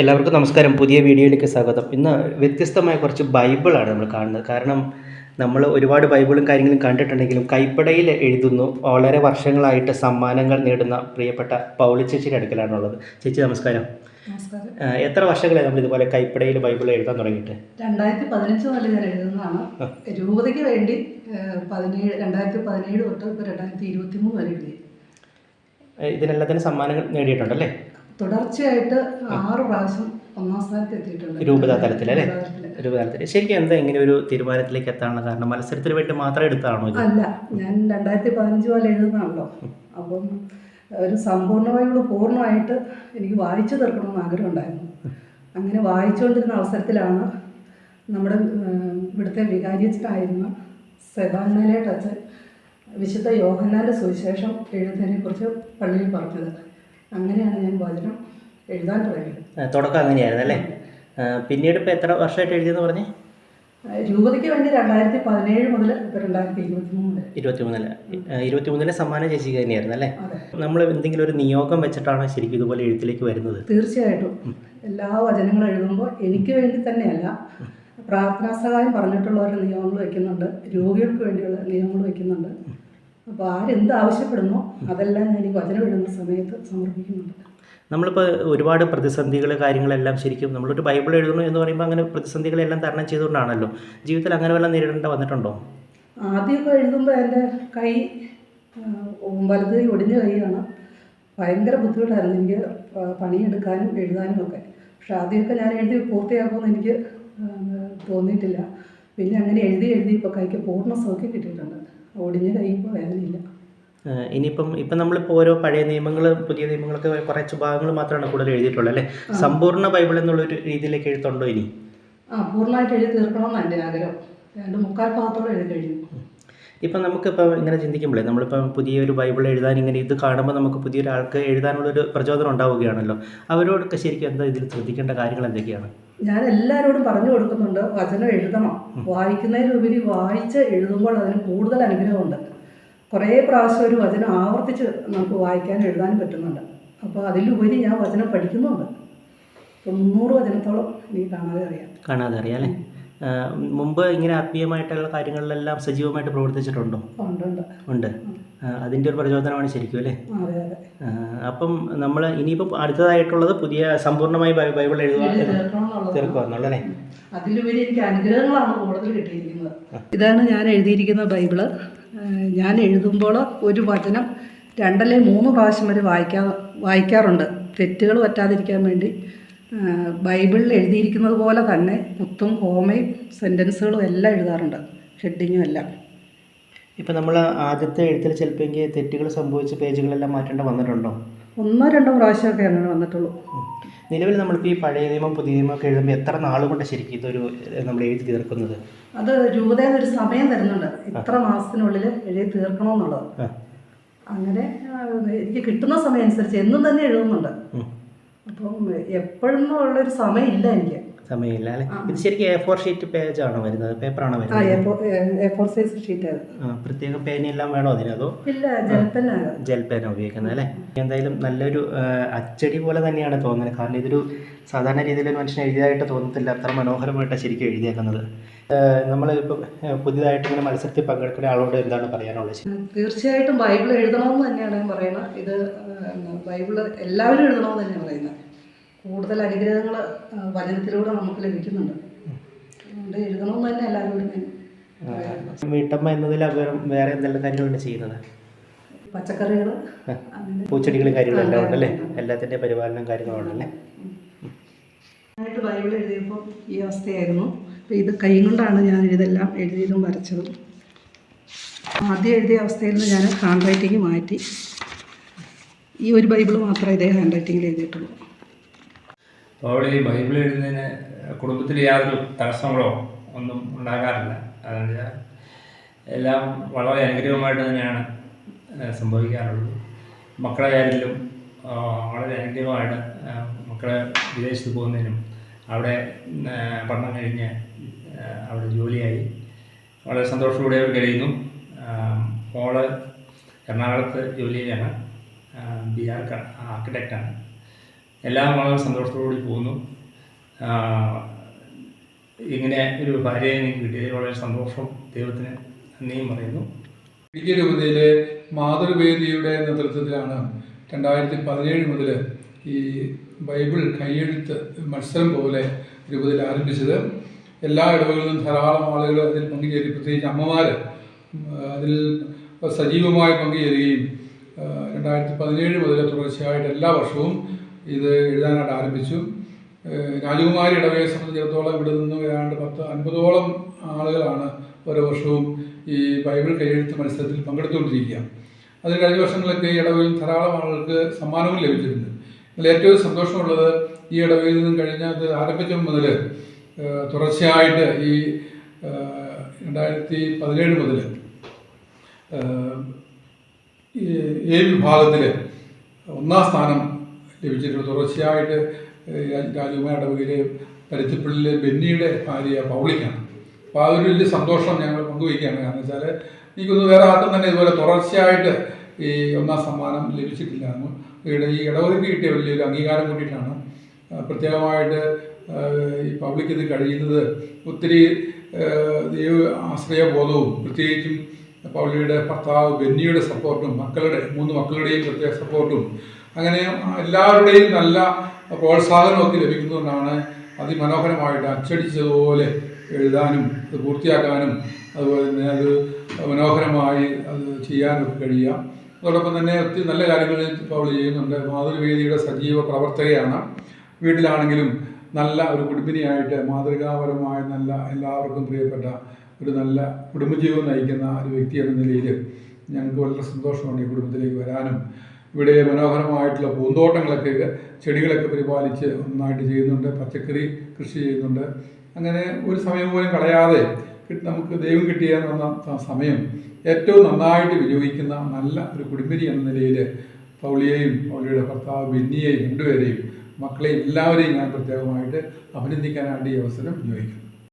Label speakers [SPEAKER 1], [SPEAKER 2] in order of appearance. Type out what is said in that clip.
[SPEAKER 1] എല്ലാവർക്കും നമസ്കാരം. പുതിയ വീഡിയോയിലേക്ക് സ്വാഗതം. ഇന്ന് വ്യത്യസ്തമായ കുറച്ച് ബൈബിളാണ് നമ്മൾ കാണുന്നത്. കാരണം നമ്മൾ ഒരുപാട് ബൈബിളും കാര്യങ്ങളും കണ്ടിട്ടുണ്ടെങ്കിലും കൈപ്പടയിൽ എഴുതുന്നു. വളരെ വർഷങ്ങളായിട്ട് സമ്മാനങ്ങൾ നേടുന്ന പ്രിയപ്പെട്ട പൗളി ചേച്ചിയുടെ അടുക്കലാണുള്ളത്. ചേച്ചി നമസ്കാരം. എത്ര വർഷങ്ങളായി നമ്മൾ ഇതുപോലെ കൈപ്പടയിൽ ബൈബിൾ എഴുതാൻ തുടങ്ങിയിട്ട്?
[SPEAKER 2] രണ്ടായിരത്തി പതിനഞ്ച് മുതൽ ഞാൻ എഴുതുന്നതാണ്. രൂപതയ്ക്ക് വേണ്ടി പതിനേഴ് രണ്ടായിരത്തി പതിനേഴ് തൊട്ട് ഇപ്പോൾ രണ്ടായിരത്തി ഇരുപത്തി മൂന്ന് വരെ എഴുതി
[SPEAKER 1] ഇതിനെല്ലാത്തിനും സമ്മാനങ്ങൾ നേടിയിട്ടുണ്ടല്ലേ?
[SPEAKER 2] തുടർച്ചയായിട്ട് ആറ് പ്രാവശ്യം ഒന്നാം സ്ഥാനത്ത് എത്തിയിട്ടുണ്ട്.
[SPEAKER 1] രൂപതാ തലത്തിൽ അല്ലേ. രൂപതലത്തിൽ ശരിക്കും എന്താ ഇങ്ങനെ ഒരു തീരുമാനത്തിലേക്ക് എത്താനുള്ള കാരണം? മത്സരത്തിന് വേണ്ടി മാത്രം എടുത്താണോ
[SPEAKER 2] അല്ല ഞാൻ രണ്ടായിരത്തി പതിനഞ്ച് പോലെ എഴുതുന്നതാണല്ലോ. അപ്പം ഒരു സമ്പൂർണമായിട്ട് പൂർണമായിട്ട് എനിക്ക് വായിച്ചു തീർക്കണമെന്ന് ആഗ്രഹം ഉണ്ടായിരുന്നു അങ്ങനെ വായിച്ചുകൊണ്ടിരുന്ന അവസരത്തിലാണ് നമ്മുടെ ഇവിടുത്തെ വികാരിയച്ചനായിരുന്ന സെബാൻമേലെ ടച്ചൻ വിശുദ്ധ യോഹന്നാന്റെ സുവിശേഷം എഴുതുന്നതിനെ കുറിച്ച് പള്ളിയിൽ പറഞ്ഞത്. അങ്ങനെയാണ് ഞാൻ വചനം എഴുതാൻ തുടങ്ങിയത്.
[SPEAKER 1] തുടക്കം അങ്ങനെയായിരുന്നു അല്ലേ? പിന്നീട് ഇപ്പോൾ എത്ര വർഷമായിട്ട് എഴുതിയെന്ന് പറഞ്ഞേ?
[SPEAKER 2] രൂപതയ്ക്ക് വേണ്ടി രണ്ടായിരത്തി പതിനേഴ് മുതൽ രണ്ടായിരത്തി ഇരുപത്തി മൂന്ന് വരെ.
[SPEAKER 1] ഇരുപത്തിമൂന്നിൽ. ഇരുപത്തിമൂന്നിലെ സമ്മാനം ചേച്ചിക്ക് തന്നെയായിരുന്നു അല്ലേ? നമ്മൾ എന്തെങ്കിലും ഒരു നിയോഗം വെച്ചിട്ടാണ് ശരിക്കും ഇതുപോലെ എഴുത്തിലേക്ക് വരുന്നത്?
[SPEAKER 2] തീർച്ചയായിട്ടും. എല്ലാ വചനങ്ങളും എഴുതുമ്പോൾ എനിക്ക് വേണ്ടി തന്നെയല്ല പ്രാർത്ഥനാ സഹായം പറഞ്ഞിട്ടുള്ളവരുടെ നിയമങ്ങൾ വയ്ക്കുന്നുണ്ട് രോഗികൾക്ക് വേണ്ടിയുള്ള നിയമങ്ങൾ വയ്ക്കുന്നുണ്ട് അപ്പോൾ ആരെന്ത് ആവശ്യപ്പെടുന്നോ അതെല്ലാം ഞാൻ ഈ വചനം സമയത്ത് സമർപ്പിക്കുന്നുണ്ട്.
[SPEAKER 1] നമ്മളിപ്പോൾ ഒരുപാട് പ്രതിസന്ധികൾ കാര്യങ്ങളെല്ലാം ശരിക്കും നമ്മളൊരു ബൈബിൾ എഴുതണം എന്ന് പറയുമ്പോൾ അങ്ങനെ പ്രതിസന്ധികളെല്ലാം തരണം ചെയ്തുകൊണ്ടാണല്ലോ. ജീവിതത്തിൽ അങ്ങനെ വല്ല നേരിടേണ്ട വന്നിട്ടുണ്ടോ?
[SPEAKER 2] ആദ്യമൊക്കെ എഴുതുമ്പോൾ എന്റെ കൈ വലുത് കൈ ഒടിഞ്ഞ കൈയാണ്. ഭയങ്കര ബുദ്ധിമുട്ടായിരുന്നു എനിക്ക് പണിയെടുക്കാനും എഴുതാനും ഒക്കെ. പക്ഷെ ആദ്യമൊക്കെ ഞാൻ എഴുതി പൂർത്തിയാക്കുമെന്ന് എനിക്ക് തോന്നിയിട്ടില്ല. പിന്നെ അങ്ങനെ എഴുതി എഴുതി ഇപ്പോൾ കൈക്ക് പൂർണ സൗഖ്യം കിട്ടിയിട്ടുണ്ട്. ഒടിഞ്ഞ കൈ വേദനയില്ല.
[SPEAKER 1] ഇനിയിപ്പം ഇപ്പം നമ്മളിപ്പോൾ ഓരോ പഴയ നിയമങ്ങൾ പുതിയ നിയമങ്ങളൊക്കെ കുറച്ച് ഭാഗങ്ങൾ മാത്രമാണ് കൂടുതൽ എഴുതിയിട്ടുള്ളത് അല്ലേ? സമ്പൂർണ ബൈബിൾ എന്നുള്ളൊരു രീതിയിലേക്ക് എഴുത്തുണ്ടോ ഇനി?
[SPEAKER 2] ആ പൂർണമായിട്ട് എഴുതി തീർക്കണമെന്നാണ് എന്റെ ആഗ്രഹം. രണ്ട് മുക്കാൽ ഭാഗത്തോളം എഴുതി കഴിഞ്ഞു.
[SPEAKER 1] ഇപ്പം നമുക്കിപ്പോൾ ഇങ്ങനെ ചിന്തിക്കുമ്പോഴേ നമ്മളിപ്പം പുതിയൊരു ബൈബിൾ എഴുതാൻ ഇങ്ങനെ ഇത് കാണുമ്പോൾ നമുക്ക് പുതിയൊരാൾക്ക് എഴുതാനുള്ളൊരു പ്രചോദനം ഉണ്ടാവുകയാണല്ലോ. അവരോടൊക്കെ ശരിക്കും എന്താ ഇതിൽ ശ്രദ്ധിക്കേണ്ട കാര്യങ്ങൾ എന്തൊക്കെയാണ്?
[SPEAKER 2] ഞാൻ എല്ലാവരോടും പറഞ്ഞു കൊടുക്കുന്നുണ്ട് വചനം എഴുതണം. വായിക്കുന്നതിലുപരി വായിച്ച് എഴുതുമ്പോൾ അതിന് കൂടുതൽ അനുഗ്രഹമുണ്ട്. കുറേ പ്രാവശ്യം ഒരു വചനം ആവർത്തിച്ച് നമുക്ക് വായിക്കാനും എഴുതാനും പറ്റുന്നുണ്ട്. അപ്പോൾ അതിലുപരി ഞാൻ വചനം പഠിക്കുന്നുണ്ട്. തൊണ്ണൂറ് വചനത്തോളം എനിക്ക് കാണാതെ അറിയാം.
[SPEAKER 1] കാണാതെ അറിയാം അല്ലേ? മുമ്പ് ഇങ്ങനെ ആത്മീയമായിട്ടുള്ള കാര്യങ്ങളിലെല്ലാം സജീവമായിട്ട് പ്രവർത്തിച്ചിട്ടുണ്ടോ?
[SPEAKER 2] ഉണ്ട്
[SPEAKER 1] അതിന്റെ ഒരു പ്രചോദനമാണ് ശരിക്കും അല്ലേ? അപ്പം നമ്മൾ ഇനിയിപ്പോൾ അടുത്തതായിട്ടുള്ളത് പുതിയ സമ്പൂർണമായി ബൈബിൾ എഴുതുക
[SPEAKER 2] എന്നുള്ളത്
[SPEAKER 1] തീർക്കുക എന്നുള്ളതല്ലേ
[SPEAKER 2] അതിലുപരി എനിക്ക് അനുഗ്രഹങ്ങളാണ് കൂടുതൽ കിട്ടിയിരിക്കുന്നത്. ഇതാണ് ഞാൻ എഴുതിയിരിക്കുന്ന ബൈബിൾ. ഞാൻ എഴുതുമ്പോൾ ഒരു വചനം രണ്ടല്ലേ മൂന്ന് പ്രാവശ്യം വരെ വായിക്കാ വായിക്കാറുണ്ട്. തെറ്റുകൾ പറ്റാതിരിക്കാൻ വേണ്ടി ബൈബിളിൽ എഴുതിയിരിക്കുന്നത് പോലെ തന്നെ കുത്തും കോമയും സെന്റൻസുകളും എല്ലാം എഴുതാറുണ്ട്. ഹെഡിങ്ങും എല്ലാം.
[SPEAKER 1] ഇപ്പം നമ്മൾ ആദ്യത്തെ എഴുത്തിൽ ചിലപ്പോൾ തെറ്റുകൾ സംഭവിച്ച പേജുകളെല്ലാം മാറ്റേണ്ട വന്നിട്ടുണ്ടോ?
[SPEAKER 2] ഒന്നോ രണ്ടോ പ്രാവശ്യമൊക്കെ അങ്ങനെ വന്നിട്ടുള്ളൂ.
[SPEAKER 1] നിലവിൽ നമ്മളിപ്പോൾ ഈ പഴയ നിയമം പുതിയ നിയമം ഒക്കെ എഴുതുമ്പോൾ എത്ര നാൾ കൊണ്ട് ശരിക്കും ഇതൊരു നമ്മൾ എഴുതി തീർക്കുന്നത്?
[SPEAKER 2] അത് രൂപതയിൽ ഒരു സമയം തരുന്നുണ്ട്. ഇത്ര മാസത്തിനുള്ളിൽ എഴുതി തീർക്കണമെന്നുള്ളത്. അങ്ങനെ എനിക്ക് കിട്ടുന്ന സമയം അനുസരിച്ച് എന്നും തന്നെ എഴുതുന്നുണ്ട്. അപ്പം എപ്പോഴൊന്നും ഉള്ളൊരു സമയമില്ല എനിക്ക്.
[SPEAKER 1] സമയമില്ല അല്ലേ? ഇത് ശരിക്കും എ ഫോർ ഷീറ്റ് പേജാണോ വരുന്നത്? പേപ്പർ
[SPEAKER 2] ആണോ
[SPEAKER 1] വരുന്നത്?
[SPEAKER 2] സൈസ് ഷീറ്റ്
[SPEAKER 1] പ്രത്യേക പേനയെല്ലാം വേണോ അതിന്? അതോ ജെൽ പേന ഉപയോഗിക്കുന്നത് അല്ലേ? എന്തായാലും നല്ലൊരു അച്ചടി പോലെ തന്നെയാണ് തോന്നുന്നത് കാരണം ഇതൊരു സാധാരണ രീതിയിൽ ഒരു മനുഷ്യൻ എഴുതിയതായിട്ട് തോന്നത്തില്ല. അത്ര മനോഹരമായിട്ടാണ് ശരിക്കും എഴുതിയേക്കുന്നത്. നമ്മൾ ഇപ്പം പുതിയതായിട്ട് ഇങ്ങനെ മത്സരത്തിൽ പങ്കെടുക്കുന്ന ആളോട് എന്താണ് പറയാനുള്ളത്?
[SPEAKER 2] തീർച്ചയായിട്ടും ബൈബിൾ എഴുതണമെന്ന് തന്നെയാണ് പറയുന്നത്. ഇത് ബൈബിൾ എല്ലാവരും എഴുതണമെന്ന് തന്നെയാണ് പറയുന്നത്. കൂടുതൽ അനുഗ്രഹങ്ങൾ വചനത്തിലൂടെ നമുക്ക് ലഭിക്കുന്നുണ്ട്. അതുകൊണ്ട് എഴുതണമെന്ന് തന്നെ എല്ലാവരോടും
[SPEAKER 1] വീട്ടമ്മ എന്നതിൽ അവർ വേറെ എന്തെല്ലാം കാര്യങ്ങളുണ്ട് ചെയ്യുന്നത്?
[SPEAKER 2] പച്ചക്കറികൾ
[SPEAKER 1] പൂച്ചെടികളും കാര്യങ്ങളും എല്ലാം ഉണ്ടല്ലേ? എല്ലാത്തിന്റെ പരിപാലനം കാര്യങ്ങളുണ്ടല്ലേ
[SPEAKER 2] ആയിട്ട് ബൈബിൾ എഴുതിയപ്പോൾ ഈ അവസ്ഥയായിരുന്നു. അപ്പോൾ ഇത് കൈ കൊണ്ടാണ് ഞാൻ ഇതെല്ലാം എഴുതിയതും വരച്ചതും. ആദ്യം എഴുതിയ അവസ്ഥയിൽ നിന്ന് ഞാൻ ഹാൻഡ് റൈറ്റിംഗ് മാറ്റി. ഈ ഒരു ബൈബിൾ മാത്രമേ ഇതേ ഹാൻഡ് റൈറ്റിങ്ങിൽ എഴുതിയിട്ടുള്ളൂ.
[SPEAKER 3] അപ്പോൾ ഈ ബൈബിൾ എഴുതുന്നതിന് കുടുംബത്തിൽ യാതൊരു തടസ്സങ്ങളോ ഒന്നും ഉണ്ടാകാറില്ല. അതെന്ന് എല്ലാം വളരെ അനുഗ്രഹമായിട്ട് തന്നെയാണ് സംഭവിക്കാറുള്ളത്. മക്കളെ കാര്യത്തിലും വളരെ അനുഗ്രഹമായിട്ട് മക്കളെ വിദേശത്ത് പോകുന്നതിനും അവിടെ പഠനം കഴിഞ്ഞ് അവിടെ ജോലിയായി. വളരെ സന്തോഷത്തോടെ അവർ കഴിയുന്നു. മോൾ എറണാകുളത്ത് ജോലി ചെയ്യാണ് ബി ആർ ആർക്കിടെക്റ്റാണ്. എല്ലാം വളരെ സന്തോഷത്തോടുകൂടി പോകുന്നു. ഇങ്ങനെ ഒരു ഭാര്യയെ എനിക്ക് കിട്ടിയതിൽ വളരെ സന്തോഷം. ദൈവത്തിന് നന്ദിയും പറയുന്നു.
[SPEAKER 4] ഇടുക്കി രൂപതയിലെ മാതൃവേദിയുടെ നേതൃത്വത്തിലാണ് രണ്ടായിരത്തി പതിനേഴ് മുതൽ ഈ ബൈബിൾ കൈയെഴുത്ത് മത്സരം പോലെ രൂപതയിൽ ആരംഭിച്ചത്. എല്ലാ ഇടവകളിലും ധാരാളം ആളുകൾ അതിൽ പങ്കുചേരി പ്രത്യേകിച്ച് അമ്മമാർ അതിൽ സജീവമായി പങ്കുചേരുകയും രണ്ടായിരത്തി പതിനേഴ് മുതൽ തുടർച്ചയായിട്ട് എല്ലാ വർഷവും ഇത് എഴുതാനായിട്ട് ആരംഭിച്ചു. രാജകുമാരി ഇടവയെ സംബന്ധിച്ചിടത്തോളം ഇവിടെ നിന്ന് ഏതാണ്ട് പത്ത് അൻപതോളം ആളുകളാണ് ഓരോ വർഷവും ഈ ബൈബിൾ കൈയെഴുത്ത് മത്സരത്തിൽ പങ്കെടുത്തുകൊണ്ടിരിക്കുക. അതിൽ കഴിഞ്ഞ വർഷങ്ങളൊക്കെ ഈ ഇടവയിൽ ധാരാളം ആളുകൾക്ക് സമ്മാനവും ലഭിച്ചിട്ടുണ്ട്. ഏറ്റവും സന്തോഷമുള്ളത് ഈ ഇടവയിൽ നിന്നും കഴിഞ്ഞ അത് ആരംഭിച്ച മുതൽ തുടർച്ചയായിട്ട് ഈ രണ്ടായിരത്തി പതിനേഴ് മുതൽ ഈ വിഭാഗത്തിൽ ഒന്നാം സ്ഥാനം ലഭിച്ചിട്ടുണ്ട്. തുടർച്ചയായിട്ട് രാജകുമാര ഇടവകയിലെ പരുത്തിപ്പള്ളിയിലെ ബെന്നിയുടെ ഭാര്യ പൗളിക്കാണ് അപ്പോൾ ആ ഒരു വലിയ സന്തോഷം ഞങ്ങൾ പങ്കുവയ്ക്കുകയാണ്. കാരണം വെച്ചാൽ എനിക്കൊന്ന് വേറെ ആർക്കും തന്നെ ഇതുപോലെ തുടർച്ചയായിട്ട് ഈ ഒന്നാം സമ്മാനം ലഭിച്ചിട്ടില്ല എന്ന് ഇവിടെ ഈ ഇടവകയ്ക്ക് കിട്ടിയ വലിയൊരു അംഗീകാരം കൂട്ടിയിട്ടാണ് പ്രത്യേകമായിട്ട് ഈ പബ്ലിക് ഇത് കഴിയുന്നത് ഒത്തിരി ദൈവ ആശ്രയബോധവും പ്രത്യേകിച്ചും പൗളിയുടെ ഭർത്താവ് ബെന്നിയുടെ സപ്പോർട്ടും മക്കളുടെ മൂന്ന് മക്കളുടെയും പ്രത്യേക സപ്പോർട്ടും അങ്ങനെ എല്ലാവരുടെയും നല്ല പ്രോത്സാഹനമൊക്കെ ലഭിക്കുന്നതുകൊണ്ടാണ് അതിമനോഹരമായിട്ട് അച്ചടിച്ചതുപോലെ എഴുതാനും അത് പൂർത്തിയാക്കാനും അതുപോലെ തന്നെ അത് മനോഹരമായി അത് ചെയ്യാനൊക്കെ കഴിയുക. അതോടൊപ്പം തന്നെ ഒത്തിരി നല്ല കാര്യങ്ങൾ അവൾ ചെയ്യുന്നുണ്ട്. മാതൃവേദിയുടെ സജീവ പ്രവർത്തകയാണ്. വീട്ടിലാണെങ്കിലും നല്ല ഒരു കുടുംബിനിയായിട്ട് മാതൃകാപരമായ നല്ല എല്ലാവർക്കും പ്രിയപ്പെട്ട ഒരു നല്ല കുടുംബജീവിതം നയിക്കുന്ന ഒരു വ്യക്തി എന്ന നിലയിൽ ഞങ്ങൾക്ക് വളരെ സന്തോഷമാണ് ഈ കുടുംബത്തിലേക്ക് വരാനും. ഇവിടെ മനോഹരമായിട്ടുള്ള പൂന്തോട്ടങ്ങളൊക്കെ ചെടികളൊക്കെ പരിപാലിച്ച് നന്നായിട്ട് ചെയ്യുന്നുണ്ട് പച്ചക്കറി കൃഷി ചെയ്യുന്നുണ്ട്. അങ്ങനെ ഒരു സമയം പോലും കളയാതെ നമുക്ക് ദൈവം കിട്ടിയ സമയം ഏറ്റവും നന്നായിട്ട് വിനിയോഗിക്കുന്ന നല്ല ഒരു കുടുംബരി എന്ന നിലയിൽ പൗളിയെയും പൗളിയുടെ ഭർത്താവ് ബെന്നിയെയും രണ്ടുപേരെയും മക്കളെയും എല്ലാവരെയും ഞാൻ പ്രത്യേകമായിട്ട് അഭിനന്ദിക്കാനായിട്ട് ഈ അവസരം ഉപയോഗിക്കുന്നു